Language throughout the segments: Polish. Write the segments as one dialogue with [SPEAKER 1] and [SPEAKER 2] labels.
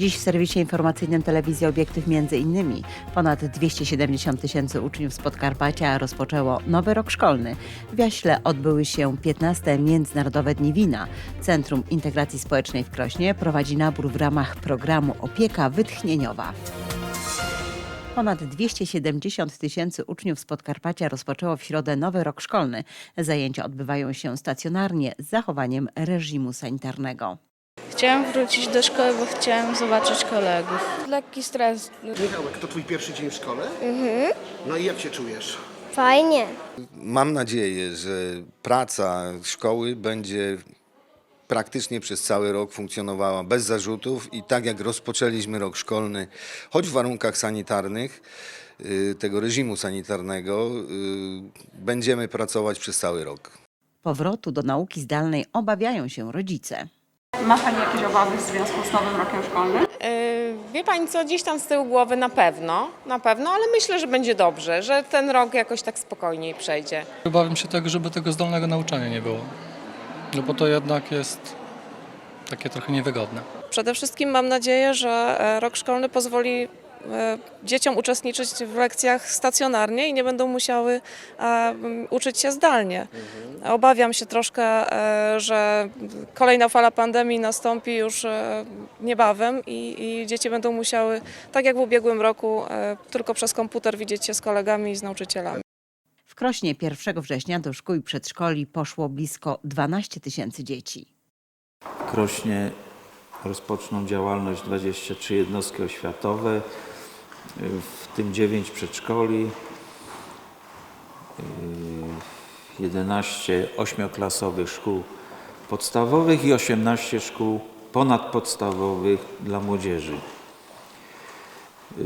[SPEAKER 1] Dziś w serwisie informacyjnym telewizji Obiektyw między innymi ponad 270 tysięcy uczniów z Podkarpacia rozpoczęło nowy rok szkolny. W Jaśle odbyły się 15 Międzynarodowe Dni Wina. Centrum Integracji Społecznej w Krośnie prowadzi nabór w ramach programu Opieka Wytchnieniowa. Ponad 270 tysięcy uczniów z Podkarpacia rozpoczęło w środę nowy rok szkolny. Zajęcia odbywają się stacjonarnie z zachowaniem reżimu sanitarnego.
[SPEAKER 2] Chciałam wrócić do szkoły, bo chciałam zobaczyć kolegów.
[SPEAKER 3] Lekki stres.
[SPEAKER 4] Michałek, to twój pierwszy dzień w szkole? Mhm. No i jak się czujesz?
[SPEAKER 3] Fajnie.
[SPEAKER 5] Mam nadzieję, że praca szkoły będzie praktycznie przez cały rok funkcjonowała bez zarzutów i tak jak rozpoczęliśmy rok szkolny, choć w warunkach sanitarnych, y, tego reżimu sanitarnego, y, będziemy pracować przez cały rok.
[SPEAKER 1] Powrotu do nauki zdalnej obawiają się rodzice.
[SPEAKER 6] Ma Pani jakieś obawy w związku z nowym rokiem szkolnym?
[SPEAKER 7] Yy, Wie Pani co, gdzieś tam z tyłu głowy na pewno, na pewno, ale myślę, że będzie dobrze, że ten rok jakoś tak spokojniej przejdzie.
[SPEAKER 8] Obawiam się tego, żeby tego zdalnego nauczania nie było. No bo to jednak jest takie trochę niewygodne.
[SPEAKER 7] Przede wszystkim mam nadzieję, że e, rok szkolny pozwoli e, dzieciom uczestniczyć w lekcjach stacjonarnie i nie będą musiały e, uczyć się zdalnie. Obawiam się troszkę, e, że kolejna fala pandemii nastąpi już e, niebawem i, i dzieci będą musiały, tak jak w ubiegłym roku, e, tylko przez komputer widzieć się z kolegami i z nauczycielami.
[SPEAKER 1] W Krośnie 1 września do szkół i przedszkoli poszło blisko 12 tysięcy dzieci.
[SPEAKER 9] W Krośnie rozpoczną działalność 23 jednostki oświatowe, w tym 9 przedszkoli, y, 11 ośmioklasowych szkół podstawowych i 18 szkół ponadpodstawowych dla młodzieży.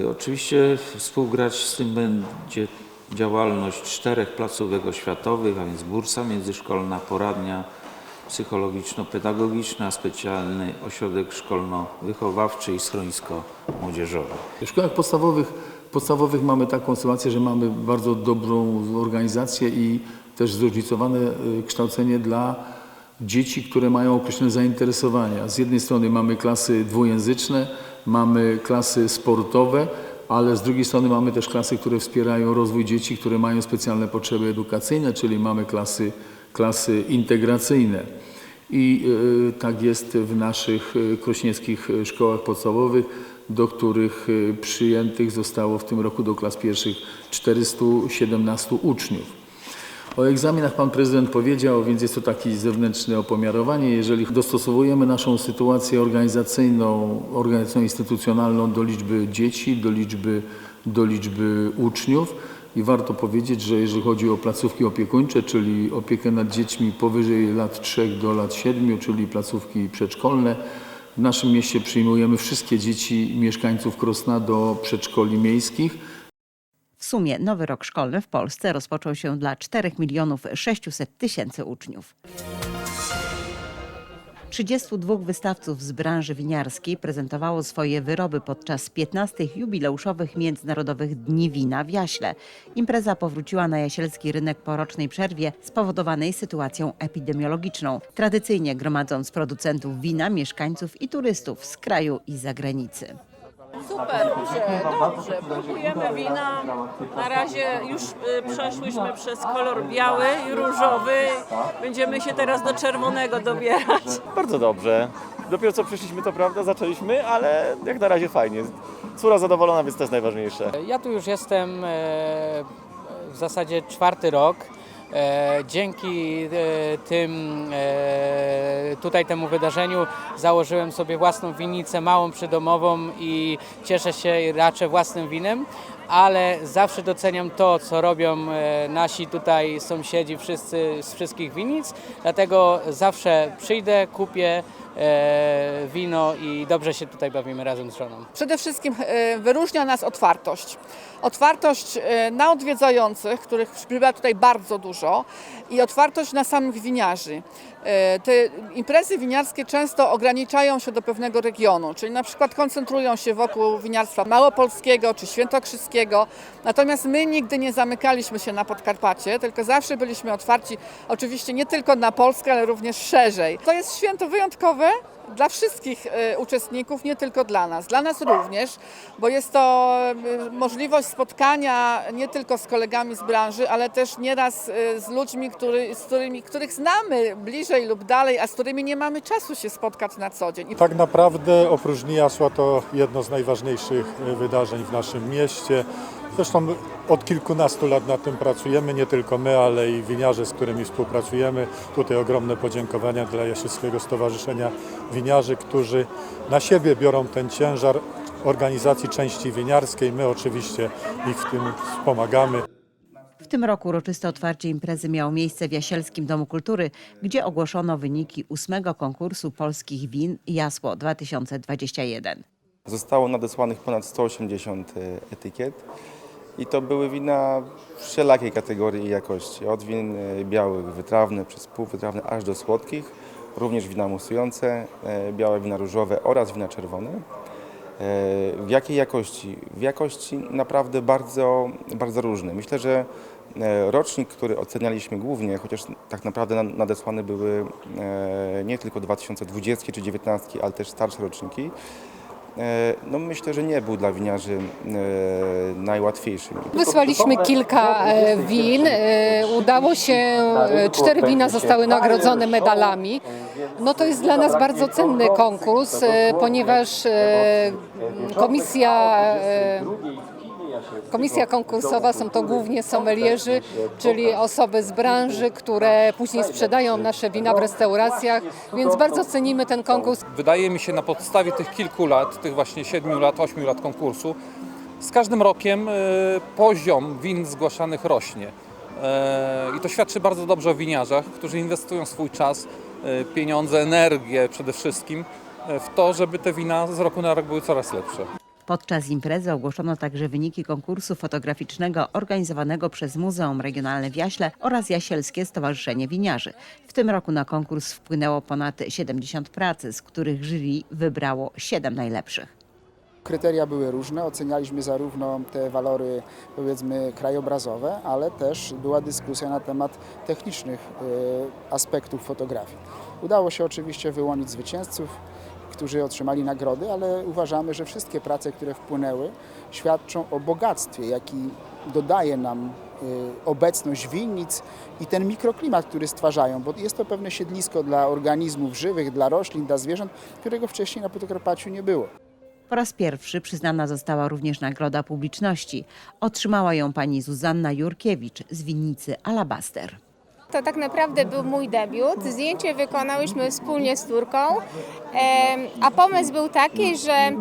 [SPEAKER 9] Y, Oczywiście współgrać z tym będzie działalność czterech placówek oświatowych, a więc bursa międzyszkolna, poradnia psychologiczno-pedagogiczna, specjalny ośrodek szkolno-wychowawczy i schronisko młodzieżowe.
[SPEAKER 10] W szkołach podstawowych, podstawowych mamy taką sytuację, że mamy bardzo dobrą organizację i też zróżnicowane y, kształcenie dla dzieci, które mają określone zainteresowania. Z jednej strony mamy klasy dwujęzyczne, mamy klasy sportowe, ale z drugiej strony mamy też klasy, które wspierają rozwój dzieci, które mają specjalne potrzeby edukacyjne, czyli mamy klasy, klasy integracyjne. I y, tak jest w naszych y, krośnieckich szkołach podstawowych, do których y, przyjętych zostało w tym roku do klas pierwszych 417 uczniów. O egzaminach pan prezydent powiedział, więc jest to takie zewnętrzne opomiarowanie. Jeżeli dostosowujemy naszą sytuację organizacyjną, organizacyjną instytucjonalną do liczby dzieci, do liczby, do liczby uczniów i warto powiedzieć, że jeżeli chodzi o placówki opiekuńcze, czyli opiekę nad dziećmi powyżej lat 3 do lat 7, czyli placówki przedszkolne, w naszym mieście przyjmujemy wszystkie dzieci mieszkańców Krosna do przedszkoli miejskich.
[SPEAKER 1] W sumie nowy rok szkolny w Polsce rozpoczął się dla 4 milionów 600 tysięcy uczniów. 32 wystawców z branży winiarskiej prezentowało swoje wyroby podczas 15 jubileuszowych Międzynarodowych Dni Wina w Jaśle. Impreza powróciła na jasielski rynek po rocznej przerwie spowodowanej sytuacją epidemiologiczną, tradycyjnie gromadząc producentów wina, mieszkańców i turystów z kraju i zagranicy.
[SPEAKER 11] Super, dobrze, próbujemy wina. Na razie już y, przeszłyśmy przez kolor biały i różowy. Będziemy się teraz do czerwonego dobierać.
[SPEAKER 12] Bardzo dobrze. Dopiero co przyszliśmy, to prawda, zaczęliśmy, ale jak na razie fajnie. Córa zadowolona, więc to jest najważniejsze.
[SPEAKER 13] Ja tu już jestem e, w zasadzie czwarty rok. E, Dzięki e, tym, e, tutaj temu wydarzeniu założyłem sobie własną winnicę małą przydomową i cieszę się raczej własnym winem, ale zawsze doceniam to, co robią nasi tutaj sąsiedzi wszyscy z wszystkich winnic, dlatego zawsze przyjdę, kupię wino i dobrze się tutaj bawimy razem z żoną.
[SPEAKER 6] Przede wszystkim e, wyróżnia nas otwartość. Otwartość e, na odwiedzających, których przybywa tutaj bardzo dużo i otwartość na samych winiarzy. E, Te imprezy winiarskie często ograniczają się do pewnego regionu, czyli na przykład koncentrują się wokół winiarstwa małopolskiego czy świętokrzyskiego. Natomiast my nigdy nie zamykaliśmy się na Podkarpacie, tylko zawsze byliśmy otwarci oczywiście nie tylko na Polskę, ale również szerzej. To jest święto wyjątkowe dla wszystkich e, uczestników, nie tylko dla nas. Dla nas również, bo jest to e, możliwość spotkania nie tylko z kolegami z branży, ale też nieraz e, z ludźmi, który, z którymi, których znamy bliżej lub dalej, a z którymi nie mamy czasu się spotkać na co dzień.
[SPEAKER 3] Tak naprawdę opróżni jasła to jedno z najważniejszych wydarzeń w naszym mieście. Zresztą od kilkunastu lat nad tym pracujemy, nie tylko my, ale i winiarze, z którymi współpracujemy. Tutaj ogromne podziękowania dla Jasielskiego Stowarzyszenia Winiarzy, którzy na siebie biorą ten ciężar organizacji części winiarskiej. My oczywiście ich w tym wspomagamy.
[SPEAKER 1] W tym roku uroczyste otwarcie imprezy miało miejsce w Jasielskim Domu Kultury, gdzie ogłoszono wyniki ósmego konkursu polskich win Jasło 2021.
[SPEAKER 12] Zostało nadesłanych ponad 180 etykiet i to były wina wszelakiej kategorii i jakości. Od win e, białych, wytrawne, przez półwytrawne, aż do słodkich. Również wina musujące, e, białe wina różowe oraz wina czerwone. E, W jakiej jakości? W jakości naprawdę bardzo, bardzo różne. Myślę, że rocznik, który ocenialiśmy głównie, chociaż tak naprawdę na- nadesłane były nie tylko 2020 czy 2019, ale też starsze roczniki, no myślę, że nie był dla winiarzy e, najłatwiejszy.
[SPEAKER 14] Wysłaliśmy kilka e, win. e, Udało się, e, cztery wina zostały nagrodzone medalami. No to jest dla nas bardzo cenny konkurs, e, ponieważ e, komisja, e, komisja konkursowa są to głównie sommelierzy, czyli osoby z branży, które później sprzedają nasze wina w restauracjach, więc bardzo cenimy ten konkurs.
[SPEAKER 8] Wydaje mi się na podstawie tych kilku lat, tych właśnie siedmiu lat, ośmiu lat konkursu, z każdym rokiem e, poziom win zgłaszanych rośnie. E, I to świadczy bardzo dobrze o winiarzach, którzy inwestują swój czas, e, pieniądze, energię przede wszystkim w to, żeby te wina z roku na rok były coraz lepsze.
[SPEAKER 1] Podczas imprezy ogłoszono także wyniki konkursu fotograficznego organizowanego przez Muzeum Regionalne w Jaśle oraz Jasielskie Stowarzyszenie Winiarzy. W tym roku na konkurs wpłynęło ponad 70 prac, z których jury wybrało 7 najlepszych.
[SPEAKER 15] Kryteria były różne, ocenialiśmy zarówno te walory powiedzmy krajobrazowe, ale też była dyskusja na temat technicznych e, aspektów fotografii. Udało się oczywiście wyłonić zwycięzców, którzy otrzymali nagrody, ale uważamy, że wszystkie prace, które wpłynęły, świadczą o bogactwie, jaki dodaje nam e, obecność winnic i ten mikroklimat, który stwarzają, bo jest to pewne siedlisko dla organizmów żywych, dla roślin, dla zwierząt, którego wcześniej na Podkarpaciu nie było.
[SPEAKER 1] Po raz pierwszy przyznana została również nagroda publiczności. Otrzymała ją pani Zuzanna Jurkiewicz z winnicy Alabaster.
[SPEAKER 2] To tak naprawdę był mój debiut. Zdjęcie wykonałyśmy wspólnie z Turką, a pomysł był taki, że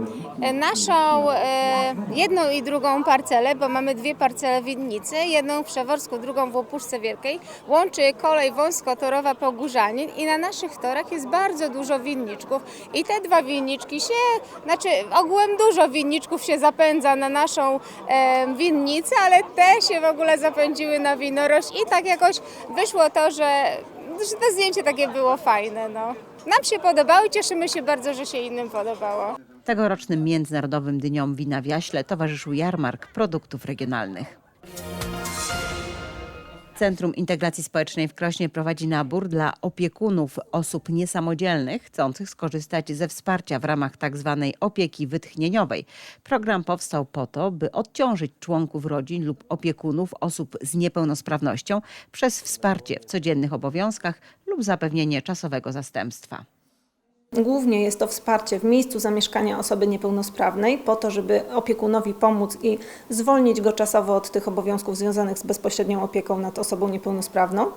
[SPEAKER 2] naszą e, jedną i drugą parcelę, bo mamy dwie parcele Winnicy, jedną w Przeworsku, drugą w Łopuszce Wielkiej, łączy kolej wąskotorowa Pogórzanin i na naszych torach jest bardzo dużo winniczków i te dwa winniczki się, znaczy ogółem dużo winniczków się zapędza na naszą e, winnicę, ale te się w ogóle zapędziły na winorość i tak jakoś wyszło to, że, że to zdjęcie takie było fajne. No. Nam się podobało i cieszymy się bardzo, że się innym podobało.
[SPEAKER 1] Tegorocznym Międzynarodowym Dniom Wina w Jaśle towarzyszył jarmark produktów regionalnych. Centrum Integracji Społecznej w Krośnie prowadzi nabór dla opiekunów osób niesamodzielnych chcących skorzystać ze wsparcia w ramach tzw. opieki wytchnieniowej. Program powstał po to, by odciążyć członków rodzin lub opiekunów osób z niepełnosprawnością przez wsparcie w codziennych obowiązkach lub zapewnienie czasowego zastępstwa.
[SPEAKER 2] Głównie jest to wsparcie w miejscu zamieszkania osoby niepełnosprawnej, po to, żeby opiekunowi pomóc i zwolnić go czasowo od tych obowiązków związanych z bezpośrednią opieką nad osobą niepełnosprawną.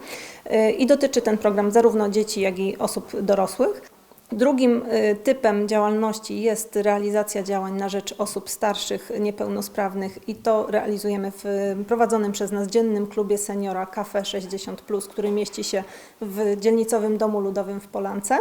[SPEAKER 2] Yy, I dotyczy ten program zarówno dzieci, jak i osób dorosłych. Drugim y, typem działalności jest realizacja działań na rzecz osób starszych, niepełnosprawnych i to realizujemy w y, prowadzonym przez nas dziennym klubie seniora Cafe 60+, który mieści się w dzielnicowym Domu Ludowym w Polance.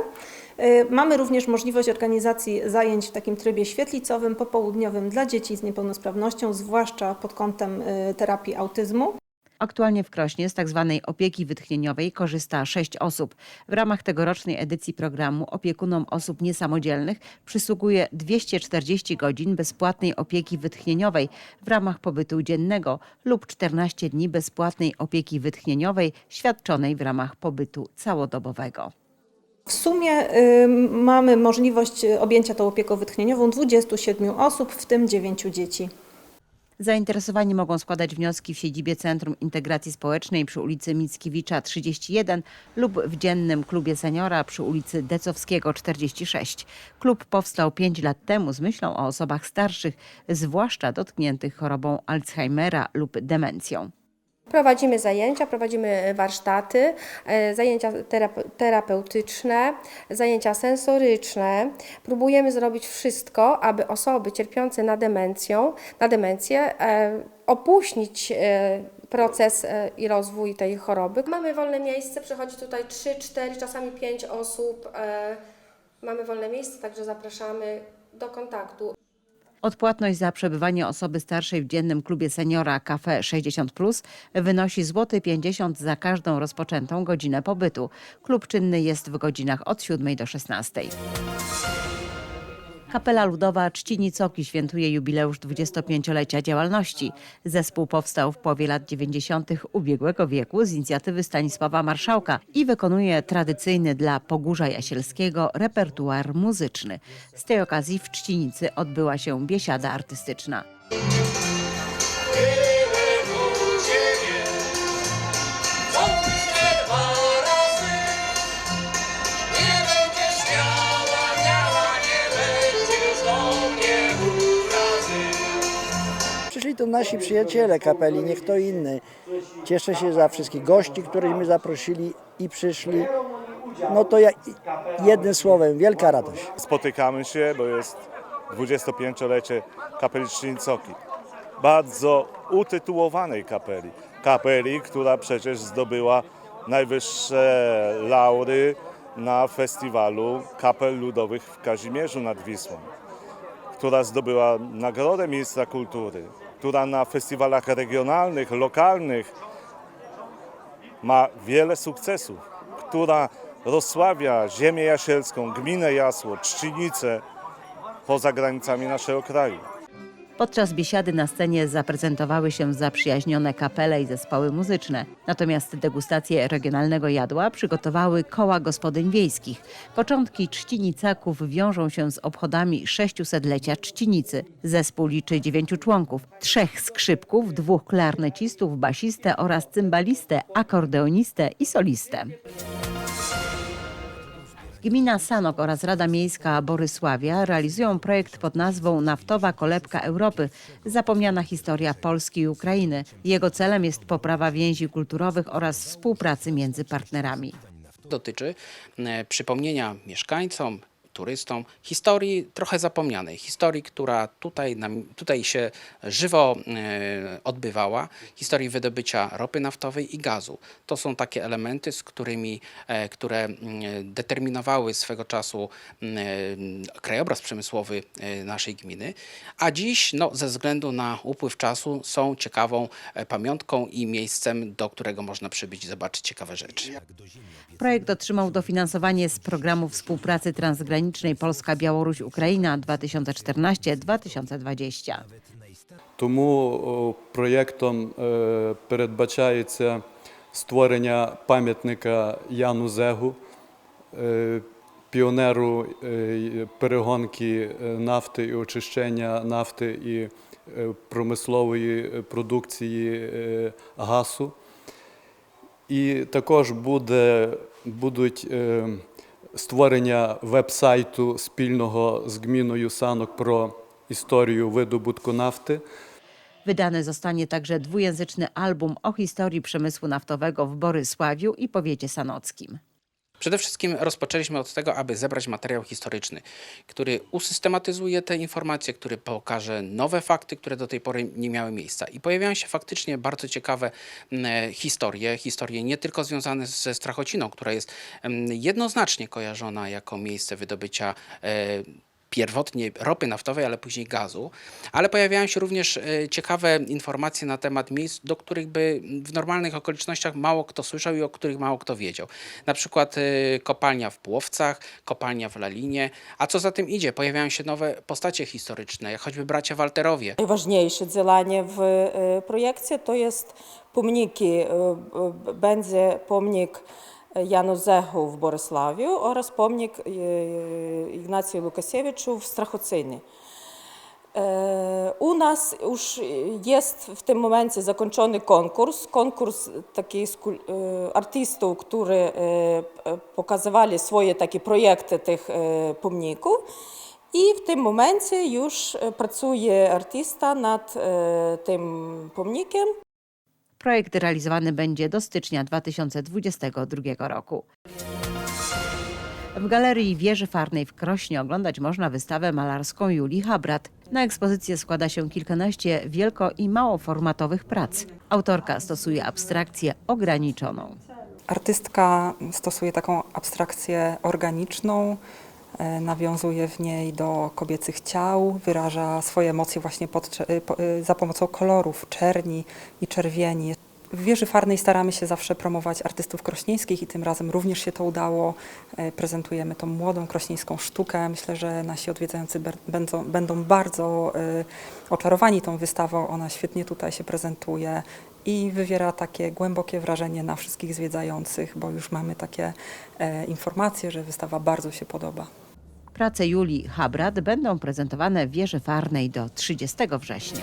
[SPEAKER 2] Y, Mamy również możliwość organizacji zajęć w takim trybie świetlicowym, popołudniowym dla dzieci z niepełnosprawnością, zwłaszcza pod kątem terapii autyzmu.
[SPEAKER 1] Aktualnie w Krośnie z tzw. opieki wytchnieniowej korzysta 6 osób. W ramach tegorocznej edycji programu opiekunom osób niesamodzielnych przysługuje 240 godzin bezpłatnej opieki wytchnieniowej w ramach pobytu dziennego lub 14 dni bezpłatnej opieki wytchnieniowej świadczonej w ramach pobytu całodobowego.
[SPEAKER 16] W sumie y, mamy możliwość y, objęcia tą opieką wytchnieniową 27 osób, w tym 9 dzieci.
[SPEAKER 1] Zainteresowani mogą składać wnioski w siedzibie Centrum Integracji Społecznej przy ulicy Mickiewicza 31 lub w Dziennym Klubie Seniora przy ulicy Decowskiego 46. Klub powstał 5 lat temu z myślą o osobach starszych, zwłaszcza dotkniętych chorobą Alzheimera lub demencją.
[SPEAKER 17] Prowadzimy zajęcia, prowadzimy warsztaty, e, zajęcia terap- terapeutyczne, zajęcia sensoryczne. Próbujemy zrobić wszystko, aby osoby cierpiące na demencją, na demencję e, opóźnić e, proces e, i rozwój tej choroby. Mamy wolne miejsce, przychodzi tutaj 3, 4, czasami 5 osób. e, Mamy wolne miejsce, także zapraszamy do kontaktu.
[SPEAKER 1] Odpłatność za przebywanie osoby starszej w dziennym klubie seniora Cafe 60 Plus wynosi złoty 50 za każdą rozpoczętą godzinę pobytu. Klub czynny jest w godzinach od 7 do 16. Kapela Ludowa Czcini Coki świętuje jubileusz 25-lecia działalności. Zespół powstał w połowie lat 90. ubiegłego wieku z inicjatywy Stanisława Marszałka i wykonuje tradycyjny dla Pogórza Jasielskiego repertuar muzyczny. Z tej okazji w Czcinicy odbyła się biesiada artystyczna.
[SPEAKER 18] Tu nasi przyjaciele kapeli, nie kto inny. Cieszę się za wszystkich gości, których my zaprosili i przyszli. No to ja, jednym słowem, wielka radość.
[SPEAKER 19] Spotykamy się, bo jest 25-lecie kapeli Czcińcoki. Bardzo utytułowanej kapeli. Kapeli, która przecież zdobyła najwyższe laury na festiwalu kapel ludowych w Kazimierzu nad Wisłą. Która zdobyła nagrodę ministra kultury. Która na festiwalach regionalnych, lokalnych ma wiele sukcesów. Która rozsławia ziemię jasielską, gminę Jasło, Czcinicę poza granicami naszego kraju.
[SPEAKER 1] Podczas biesiady na scenie zaprezentowały się zaprzyjaźnione kapele i zespoły muzyczne. Natomiast degustację regionalnego jadła przygotowały koła gospodyń wiejskich. Początki Czcinicaków wiążą się z obchodami 600-lecia Czcinicy. Zespół liczy dziewięciu członków, trzech skrzypków, dwóch klarnecistów, basistę oraz cymbalistę, akordeonistę i solistę. Gmina Sanok oraz Rada Miejska Borysławia realizują projekt pod nazwą Naftowa Kolebka Europy – Zapomniana historia Polski i Ukrainy. Jego celem jest poprawa więzi kulturowych oraz współpracy między partnerami.
[SPEAKER 20] dotyczy e, przypomnienia mieszkańcom, turystom historii trochę zapomnianej, historii, która tutaj, nam, tutaj się żywo e, odbywała, historii wydobycia ropy naftowej i gazu. To są takie elementy, z którymi, e, które determinowały swego czasu krajobraz przemysłowy e, naszej gminy, a dziś no, ze względu na upływ czasu są ciekawą pamiątką i miejscem, do którego można przybyć i zobaczyć ciekawe rzeczy.
[SPEAKER 1] Projekt otrzymał dofinansowanie z programu współpracy transgranicznej Polska-Białoruś-Ukraina 2014-2020.
[SPEAKER 21] Тому проєктом е, передбачається створення пам'ятника Яну Зегу, е, піонеру е, перегонки нафти і очищення нафти і промислової продукції газу. І також буде, будуть створення веб-сайту спільного з гміною Санок про історію видобутку нафти.
[SPEAKER 1] Wydany zostanie także dwujęzyczny album o historii przemysłu naftowego w Borysławiu i powiecie sanockim.
[SPEAKER 20] Przede wszystkim rozpoczęliśmy od tego, aby zebrać materiał historyczny, który usystematyzuje te informacje, który pokaże nowe fakty, które do tej pory nie miały miejsca. I pojawiają się faktycznie bardzo ciekawe mm, e, historie, historie nie tylko związane ze Strachociną, która jest mm, jednoznacznie kojarzona jako miejsce wydobycia e, pierwotnie ropy naftowej, ale później gazu. Ale pojawiają się również e, ciekawe informacje na temat miejsc, do których by w normalnych okolicznościach mało kto słyszał i o których mało kto wiedział. Na przykład e, kopalnia w Płowcach, kopalnia w Lalinie, a co za tym idzie, pojawiają się nowe postacie historyczne, jak choćby bracia Walterowie.
[SPEAKER 22] Najważniejsze działanie w e, projekcie to jest pomniki. Będzie pomnik Janu Zechu w Borysławiu oraz pomnik e, Ignacji Łukasiewiczu w Strachocynie. E, U nas już jest w tym momencie zakończony konkurs. Konkurs takich skul- e, artystów, którzy e, p- pokazywali swoje takie projekty tych e, pomników. I w tym
[SPEAKER 1] Projekt realizowany będzie do stycznia 2022 roku. W Galerii Wieży Farnej w Krośnie oglądać można wystawę malarską Julii Habrat. Na ekspozycję składa się kilkanaście wielko- i małoformatowych prac. Autorka stosuje abstrakcję ograniczoną.
[SPEAKER 23] Artystka stosuje taką abstrakcję organiczną, nawiązuje w niej do kobiecych ciał, wyraża swoje emocje właśnie podcze- e, e, za pomocą kolorów, czerni i czerwieni. W Wieży Farnej staramy się zawsze promować artystów krośnieńskich i tym razem również się to udało. E, Prezentujemy tą młodą krośnieńską sztukę. Myślę, że nasi odwiedzający będą, będą bardzo e, oczarowani tą wystawą. Ona świetnie tutaj się prezentuje i wywiera takie głębokie wrażenie na wszystkich zwiedzających, bo już mamy takie e, informacje, że wystawa bardzo się podoba.
[SPEAKER 1] Prace Julii Habrat będą prezentowane w Wieży Farnej do 30 września.